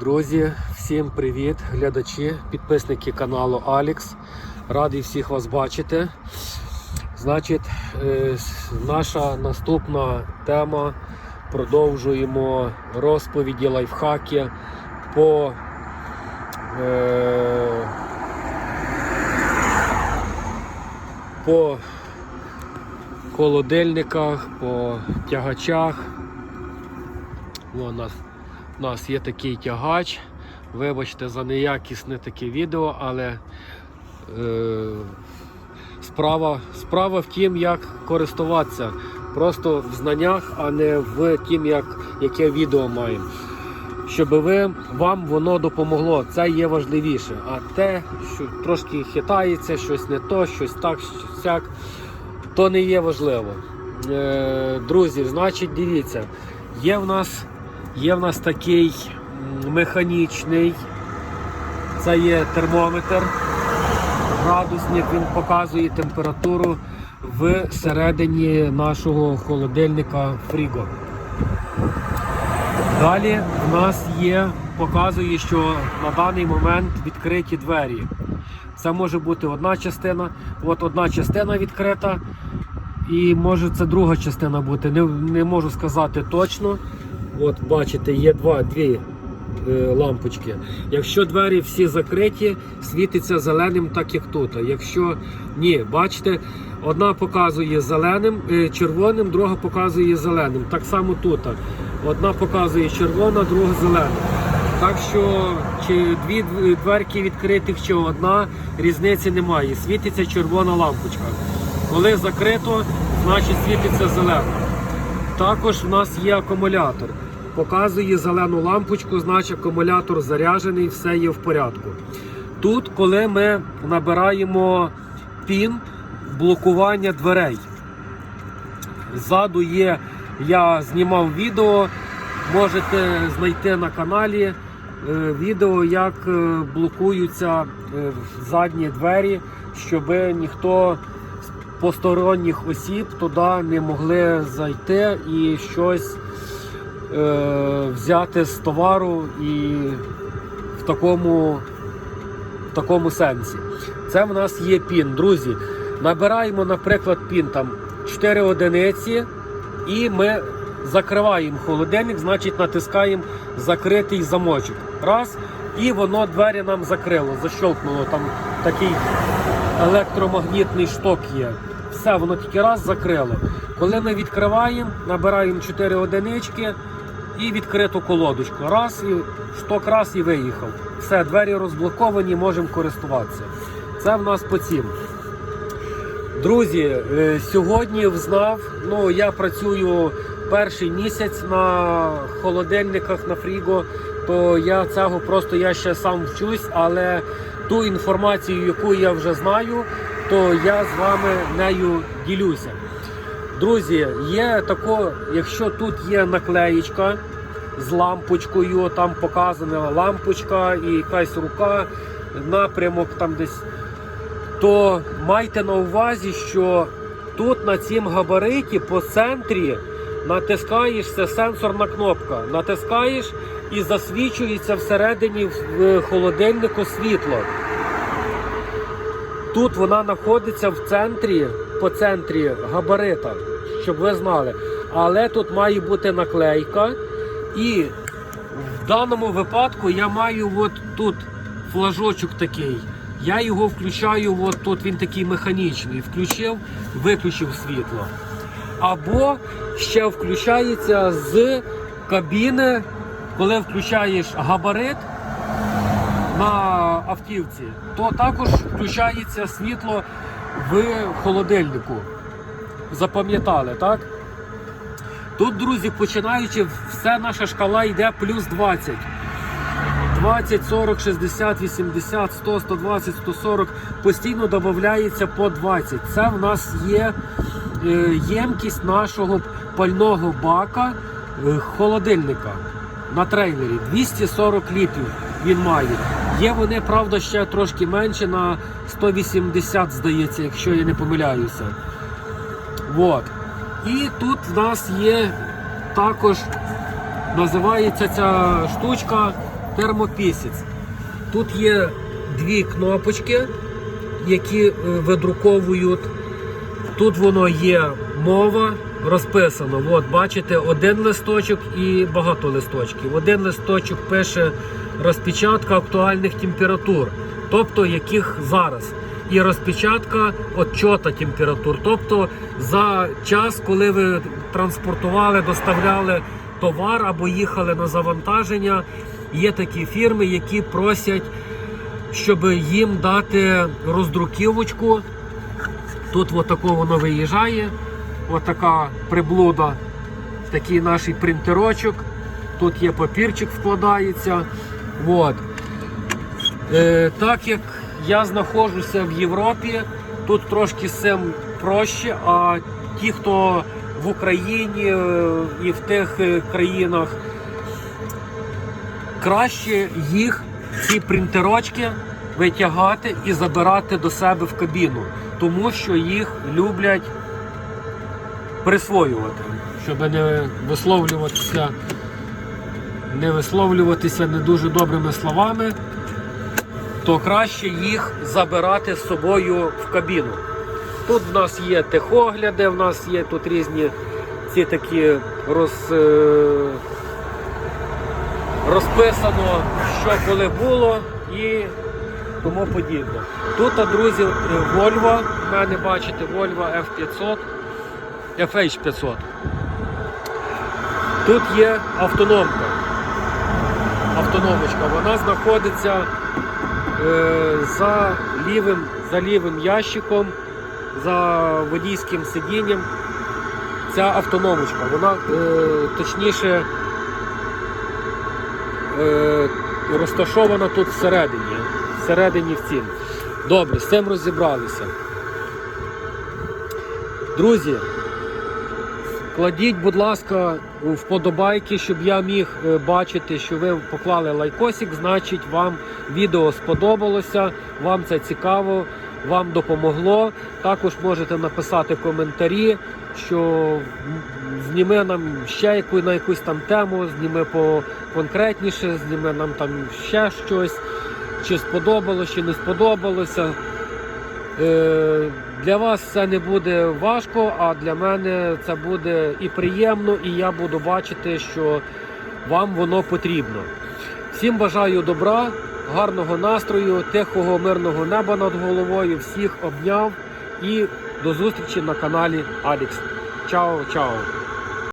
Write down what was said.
Друзі, всім привіт, глядачі, підписники каналу Алікс. Радий всіх вас бачити. Значить, е, наша наступна тема. Продовжуємо розповіді, лайфхаки по е, по холодильниках, по тягачах. О, у нас, є такий тягач. Вибачте за неякісне таке відео, але е, справа, справа в тім, як користуватися. Просто в знаннях, а не в тім, як, яке відео маємо. Щоб ви, вам воно допомогло. Це є важливіше. А те, що трошки хитається, щось не то, щось так, щось сяк, то не є важливо. Е, друзі, значить, дивіться, є в нас Є в нас такий механічний, це є термометр, градусник, він показує температуру всередині нашого холодильника Фріго. Далі в нас є, показує, що на даний момент відкриті двері. Це може бути одна частина, от одна частина відкрита, і може це друга частина бути. Не, не можу сказати точно. От бачите, є два, дві е, лампочки. Якщо двері всі закриті, світиться зеленим, так як тут. Якщо ні, бачите, одна показує зеленим, е, червоним, друга показує зеленим. Так само тут. Одна показує червона, друга зелена. Так що чи дві дверки відкритих, чи одна, різниці немає. Світиться червона лампочка. Коли закрито, значить світиться зелена. Також в нас є акумулятор. Показує зелену лампочку, значить акумулятор заряджений, все є в порядку. Тут, коли ми набираємо пін блокування дверей. Ззаду є, я знімав відео, можете знайти на каналі е, відео, як е, блокуються е, задні двері, щоб ніхто з посторонніх осіб туди не могли зайти і щось взяти з товару і в такому, в такому сенсі. Це в нас є пін, друзі. Набираємо, наприклад, пін там 4 одиниці, і ми закриваємо холодильник, значить натискаємо закритий замочок. Раз, і воно двері нам закрило, защелкнуло. Там такий електромагнітний шток є. Все, воно тільки раз закрило. Коли ми відкриваємо, набираємо 4 одинички і відкриту колодочку. Раз і шток раз і виїхав. Все, двері розблоковані, можемо користуватися. Це в нас по цім. Друзі, е, сьогодні взнав, ну я працюю перший місяць на холодильниках на Фріго, то я цього просто я ще сам вчусь, але ту інформацію, яку я вже знаю, то я з вами нею ділюся. Друзі, є тако, якщо тут є наклеєчка з лампочкою, там показана лампочка і якась рука, напрямок там десь то майте на увазі, що тут на цім габариті по центрі натискаєш, це сенсорна кнопка. Натискаєш і засвічується всередині в холодильнику світло. Тут вона знаходиться в центрі, по центрі габарита, щоб ви знали. Але тут має бути наклейка. І в даному випадку я маю от тут флажочок такий. Я його включаю, от тут він такий механічний. Включив, виключив світло. Або ще включається з кабіни, коли включаєш габарит на автівці, то також включається світло в холодильнику. Запам'ятали, так? Тут, друзі, починаючи, все наша шкала йде плюс 20. 20, 40, 60, 80, 100, 120, 140 постійно додається по 20. Це в нас є е, ємкість нашого пального бака е, холодильника на трейлері. 240 літрів він має. Є вони, правда, ще трошки менше на 180, здається, якщо я не помиляюся. Вот. І тут в нас є також, називається ця штучка термопісець. Тут є дві кнопочки, які е, видруковують. Тут воно є мова, розписано. От, бачите, один листочок і багато листочків. Один листочок пише розпечатка актуальних температур, тобто яких зараз. І розпечатка отчота температур. Тобто за час, коли ви транспортували, доставляли товар або їхали на завантаження, є такі фірми, які просять, щоб їм дати роздруківочку Тут отако воно виїжджає. Отака приблуда, такий наш принтерочок. Тут є папірчик вкладається. От. Е, так як я знаходжуся в Європі, тут трошки з цим проще, а ті, хто в Україні е, і в тих е, країнах краще їх, ці принтерочки, витягати і забирати до себе в кабіну, тому що їх люблять присвоювати, щоб не висловлюватися, не висловлюватися не дуже добрими словами, то краще їх забирати з собою в кабіну. Тут в нас є техогляди, в нас є тут різні ці такі роз, е, розписано, що коли було і тому подібне. Тут, друзі, е, Volvo, в мене бачите, Volvo F500, FH500. Тут є автономка. Автономочка. Вона знаходиться за лівим, за лівим ящиком, за водійським сидінням. Ця автономочка, вона е, точніше е, розташована тут всередині. Всередині в цім. Добре, з цим розібралися. Друзі, кладіть, будь ласка, вподобайки, щоб я міг е, бачити, що ви поклали лайкосик, значить вам відео сподобалося, вам це цікаво, вам допомогло. Також можете написати коментарі, що зніми нам ще яку, на якусь там тему, зніми по конкретніше, зніми нам там ще щось, чи сподобалося, чи не сподобалося. Е, Для вас це не буде важко, а для мене це буде і приємно, і я буду бачити, що вам воно потрібно. Всім бажаю добра, гарного настрою, тихого, мирного неба над головою. Всіх обняв і до зустрічі на каналі Алікс. Чао, чао!